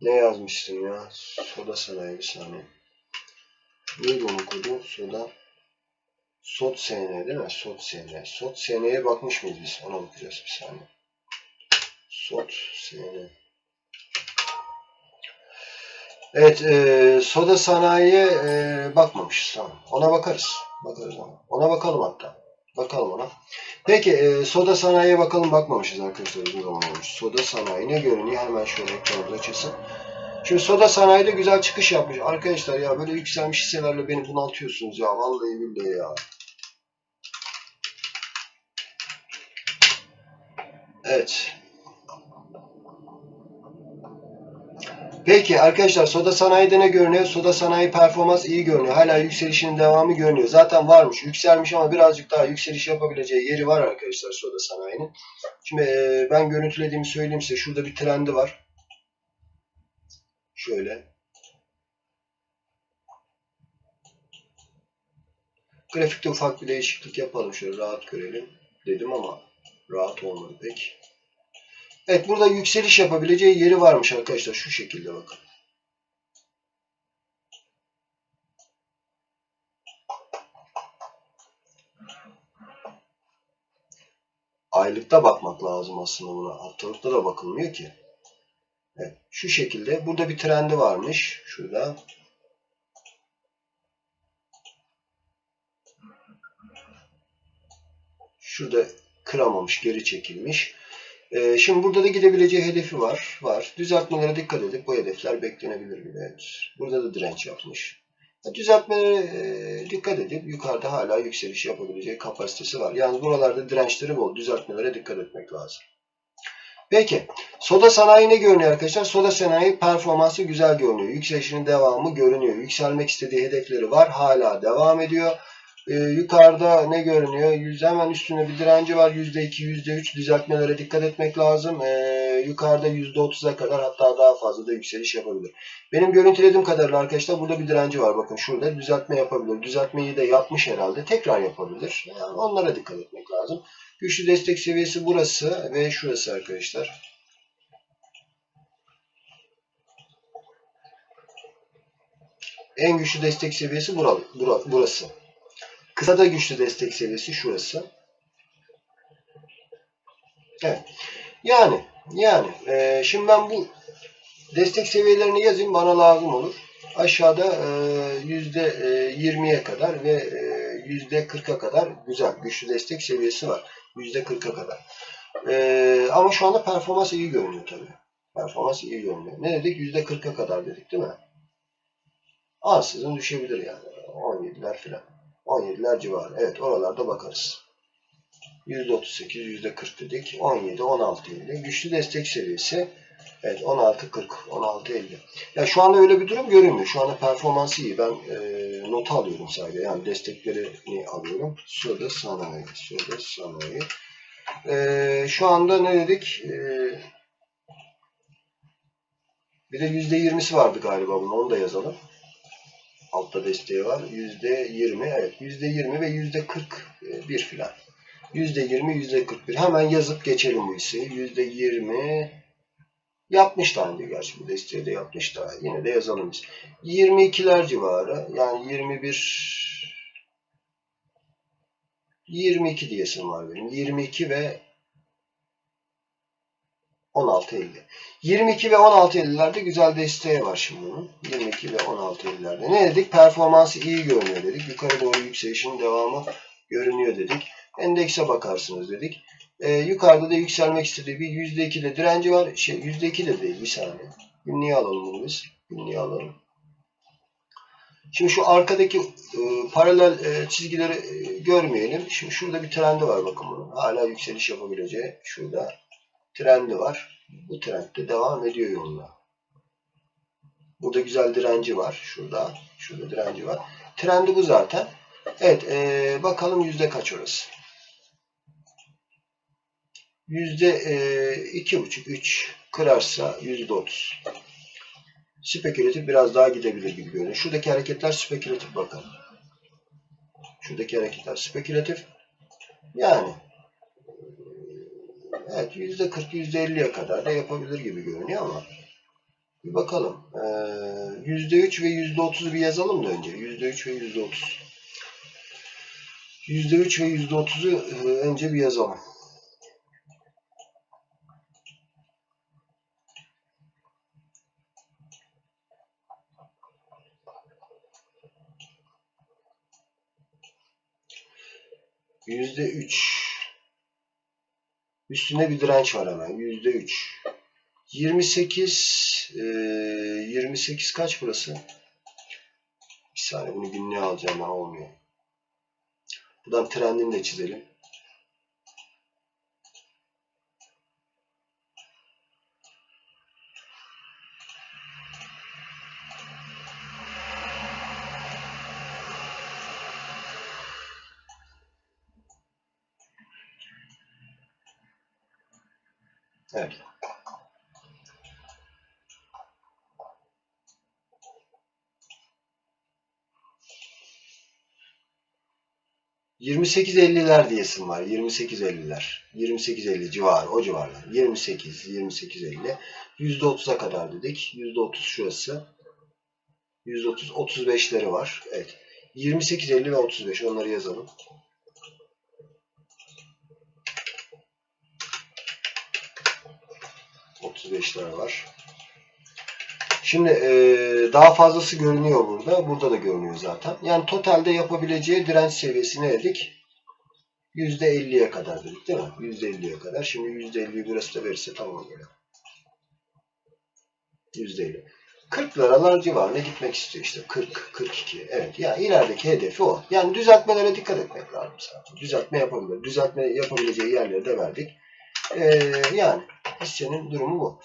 Ne yazmıştım ya? Soda sanayi bir saniye. Neydi onun kodu? Soda. Sot SN değil mi? Sot SN. Sot SN'ye bakmış mıyız biz? Ona bakacağız bir saniye. Sot SN. Evet, e, soda sanayiye e, bakmamışız. Tamam. Ona bakarız. Bakarız ona. Ona bakalım hatta. Bakalım ona. Peki, e, soda sanayiye bakalım bakmamışız arkadaşlar. Uzun zaman olmuş. Soda sanayi ne görünüyor? Hemen şöyle ekranımız açılsın. Şimdi soda sanayide güzel çıkış yapmış. Arkadaşlar ya böyle yükselmiş hisselerle beni bunaltıyorsunuz ya. Vallahi billahi ya. Evet. Peki arkadaşlar soda sanayide ne görünüyor? Soda sanayi performans iyi görünüyor. Hala yükselişinin devamı görünüyor. Zaten varmış, yükselmiş ama birazcık daha yükseliş yapabileceği yeri var arkadaşlar soda sanayinin. Şimdi e, ben görüntülediğimi söyleyeyim size. Şurada bir trendi var. Şöyle. Grafikte ufak bir değişiklik yapalım. Şöyle rahat görelim dedim ama rahat olmadı pek. Evet burada yükseliş yapabileceği yeri varmış arkadaşlar. Şu şekilde bakın. Aylıkta bakmak lazım aslında buna. Haftalıkta da bakılmıyor ki. Evet, şu şekilde. Burada bir trendi varmış. Şurada. Şurada kıramamış, geri çekilmiş. Ee, şimdi burada da gidebileceği hedefi var. Var. Düzeltmelere dikkat edip bu hedefler beklenebilir bile. Evet. Burada da direnç yapmış. Düzeltmelere e, dikkat edip yukarıda hala yükseliş yapabileceği kapasitesi var. Yani buralarda dirençleri bol. Düzeltmelere dikkat etmek lazım. Peki. Soda sanayi ne görünüyor arkadaşlar? Soda sanayi performansı güzel görünüyor. Yükselişinin devamı görünüyor. Yükselmek istediği hedefleri var. Hala devam ediyor. Ee, yukarıda ne görünüyor? Yüzde hemen üstünde bir direnci var. Yüzde iki, yüzde üç düzeltmelere dikkat etmek lazım. Ee, yukarıda yüzde otuza kadar hatta daha fazla da yükseliş yapabilir. Benim görüntülediğim kadarıyla arkadaşlar burada bir direnci var. Bakın şurada düzeltme yapabilir. Düzeltmeyi de yapmış herhalde. Tekrar yapabilir. Yani onlara dikkat etmek lazım. Güçlü destek seviyesi burası ve şurası arkadaşlar. En güçlü destek seviyesi burası. Kısa da güçlü destek seviyesi şurası. Evet. Yani yani e, şimdi ben bu destek seviyelerini yazayım bana lazım olur. Aşağıda e, yüzde 20'ye kadar ve e, yüzde 40'a kadar güzel güçlü destek seviyesi var. Yüzde 40'a kadar. E, ama şu anda performans iyi görünüyor tabii. Performans iyi görünüyor. Ne dedik? Yüzde 40'a kadar dedik değil mi? Ansızın düşebilir yani. 17'ler filan. 17'ler civarı. Evet oralarda bakarız. %38, %40 dedik. 17, 16, 50. Güçlü destek seviyesi. Evet 16, 40, 16, 50. Ya şu anda öyle bir durum görünmüyor. Şu anda performansı iyi. Ben e, not alıyorum sadece. Yani desteklerini alıyorum. Soda sanayi. Soda sanayi. E, şu anda ne dedik? E, bir de %20'si vardı galiba bunun. Onu da yazalım. Altta desteği var. %20 evet %20 ve %41 filan. %20 %41. Hemen yazıp geçelim bu hisseyi. %20 yapmış daha önce gerçi bu desteği de yapmış daha. Yine de yazalım biz. 22'ler civarı yani 21 22 diyesim var benim. 22 ve 16.50. 22 ve 16.50'lerde güzel desteği var şimdi bunun. 22 ve 16.50'lerde. Ne dedik? Performansı iyi görünüyor dedik. Yukarı doğru yükselişin devamı görünüyor dedik. Endekse bakarsınız dedik. Ee, yukarıda da yükselmek istediği bir %2 de direnci var. Şey %2 de değil bir saniye. Günlüğe alalım bunu biz. Günlüğe alalım. Şimdi şu arkadaki e, paralel e, çizgileri e, görmeyelim. Şimdi şurada bir trendi var bakın bunun. Hala yükseliş yapabileceği. Şurada trendi var. Bu trend de devam ediyor yoluna. Burada güzel direnci var. Şurada. Şurada direnci var. Trendi bu zaten. Evet. E, bakalım yüzde kaç orası. Yüzde e, iki buçuk, üç kırarsa yüzde otuz. Spekülatif biraz daha gidebilir gibi görünüyor. Şuradaki hareketler spekülatif bakın. Şuradaki hareketler spekülatif. Yani Evet yüzde 40 yüzde 50'ye kadar da yapabilir gibi görünüyor ama Bir bakalım. Ee, %3 ve %30'u bir yazalım da önce. %3 ve %30. %3 ve %30'u e, önce bir yazalım. Yüzde üç. Üstünde bir direnç var hemen. Yüzde üç. 28 e, 28 kaç burası? Bir saniye bunu günlüğe alacağım ama olmuyor. Buradan trendini de çizelim. Evet. ...28.50'ler diyesim var. 28.50'ler. 28.50 civarı. O civarlar. 28, 28.50. %30'a kadar dedik. %30 şurası. %30, 35'leri var. Evet. 28.50 ve 35. Onları yazalım. ...35'ler var. Şimdi e, daha fazlası görünüyor burada. Burada da görünüyor zaten. Yani totalde yapabileceği direnç seviyesi ne dedik? %50'ye kadar dedik değil mi? %50'ye kadar. Şimdi %50'yi burası da verirse tamam böyle. %50. 40 liralar civarına gitmek istiyor işte. 40, 42. Evet. Yani ilerideki hedefi o. Yani düzeltmelere dikkat etmek lazım zaten. Düzeltme yapabilir. Düzeltme yapabileceği yerleri de verdik. Ee, yani hissenin durumu bu.